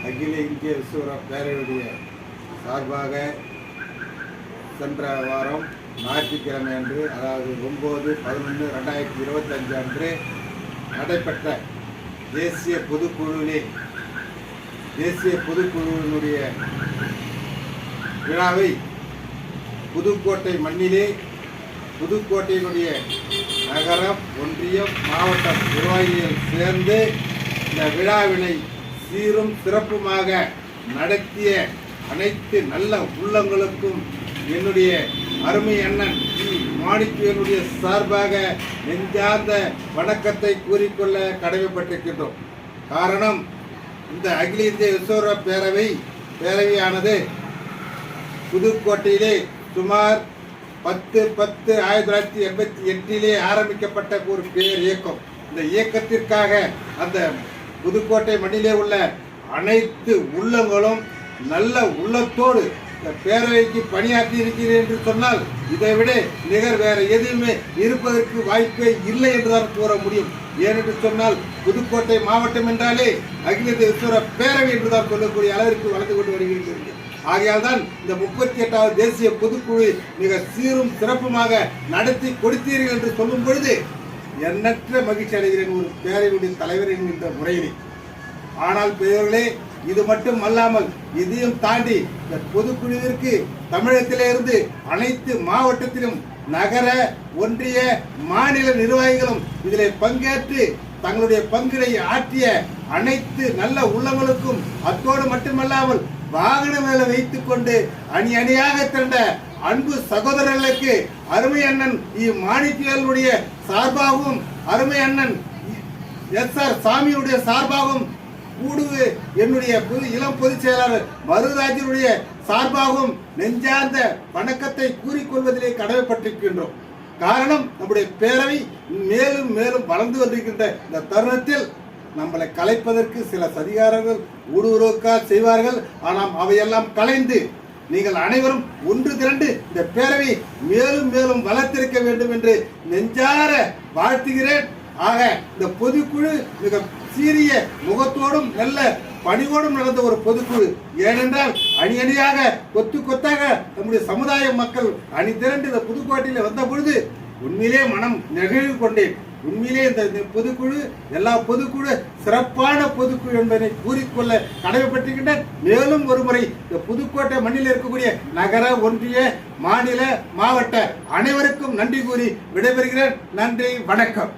அகில இந்திய விஸ்வர பேரவையுடைய சார்பாக சென்ற வாரம் ஞாயிற்றுக்கிழமை அன்று அதாவது ஒம்பது பதினொன்று ரெண்டாயிரத்தி இருபத்தஞ்சு அன்று நடைபெற்ற தேசிய பொதுக்குழுவிலே தேசிய பொதுக்குழுவினுடைய விழாவை புதுக்கோட்டை மண்ணிலே புதுக்கோட்டையினுடைய நகரம் ஒன்றியம் மாவட்டம் நிர்வாகிகள் சேர்ந்து இந்த விழாவினை சீரும் சிறப்புமாக நடத்திய அனைத்து நல்ல உள்ளங்களுக்கும் என்னுடைய அருமை அண்ணன் மாணிக்கனுடைய சார்பாக நெஞ்சார்ந்த வணக்கத்தை கூறிக்கொள்ள கடமைப்பட்டிருக்கின்றோம். காரணம் இந்த அகில இந்திய விஸ்வர பேரவை பேரவையானது புதுக்கோட்டையிலே சுமார் பத்து பத்து ஆயிரத்தி தொள்ளாயிரத்தி எண்பத்தி எட்டிலே ஆரம்பிக்கப்பட்ட ஒரு பேர் இயக்கம். இந்த இயக்கத்திற்காக அந்த புதுக்கோட்டை மண்ணிலே உள்ள அனைத்து உள்ளங்களும் நல்ல உள்ளத்தோடு இந்த பேரவைக்கு பணியாற்றி இருக்கிறேன் என்று சொன்னால் இதை விட நிகர் வேற எதுவுமே இருப்பதற்கு வாய்ப்பே இல்லை என்றுதான் கூற முடியும். ஏனென்று சொன்னால் புதுக்கோட்டை மாவட்டம் என்றாலே அகில பேரவை என்றுதான் சொல்லக்கூடிய அளவிற்கு வளர்ந்து கொண்டு வருகிறது ஆகையால் தான் இந்த முப்பத்தி எட்டாவது தேசிய பொதுக்குழு மிக சீரும் சிறப்புமாக நடத்தி கொடுத்தீர்கள் என்று சொல்லும் பொழுது எண்ணற்ற மகிழ்ச்சி அடைகிறேன் ஒரு பேரவையுடைய தலைவர் என்கின்ற முறையிலே. ஆனால் பெயர்களே இது மட்டும் அல்லாமல் இதையும் தாண்டி இந்த பொதுக்குழுவிற்கு தமிழகத்திலே இருந்து அனைத்து மாவட்டத்திலும் நகர ஒன்றிய மாநில நிர்வாகிகளும் இதில் பங்கேற்று தங்களுடைய பங்கினை ஆற்றிய அனைத்து நல்ல உள்ளங்களுக்கும் அத்தோடு மட்டுமல்லாமல் வாகன மேல வைத்துக் கொண்டு அணி அணியாக திரண்ட அன்பு சகோதரர்களுக்கு அருமை அண்ணன் இம்மாணிக்கர்களுடைய சார்பாகவும் அருமை அண்ணன் எஸ் ஆர் சாமியுடைய சார்பாகவும் கூடுவு என்னுடைய புது இளம் பொதுச் செயலாளர் மருதராஜனுடைய சார்பாகவும் நெஞ்சார்ந்த வணக்கத்தை கூறிக்கொள்வதிலே கடமைப்பட்டிருக்கின்றோம். காரணம் நம்முடைய பேரவை மேலும் மேலும் வளர்ந்து வந்திருக்கின்ற இந்த தருணத்தில் நம்மளை கலைப்பதற்கு சில சதிகாரர்கள் ஊடுருவக்கால் செய்வார்கள். ஆனால் அவையெல்லாம் கலைந்து நீங்கள் அனைவரும் ஒன்று திரண்டு இந்த பேரவை மேலும் மேலும் வளர்த்திருக்க வேண்டும் என்று நெஞ்சார வாழ்த்துகிறேன். ஆக இந்த பொதுக்குழு மிக சீரிய முகத்தோடும் நல்ல பணிவோடும் நடந்த ஒரு பொதுக்குழு. ஏனென்றால் அணி அணியாக கொத்து கொத்தாக நம்முடைய சமுதாய மக்கள் அணி திரண்டு இந்த புதுக்கோட்டையில் வந்த பொழுது உண்மையிலே மனம் நெகிழ்வு கொண்டேன். உண்மையிலே இந்த பொதுக்குழு எல்லா பொதுக்குழு சிறப்பான பொதுக்குழு என்பதை கூறிக்கொள்ள கடமைப்பட்டிருக்கின்றேன் மேலும் ஒரு முறை இந்த புதுக்கோட்டை மண்ணில் இருக்கக்கூடிய நகர ஒன்றிய மாநில மாவட்ட அனைவருக்கும் நன்றி கூறி விடைபெறுகிறேன். நன்றி வணக்கம்.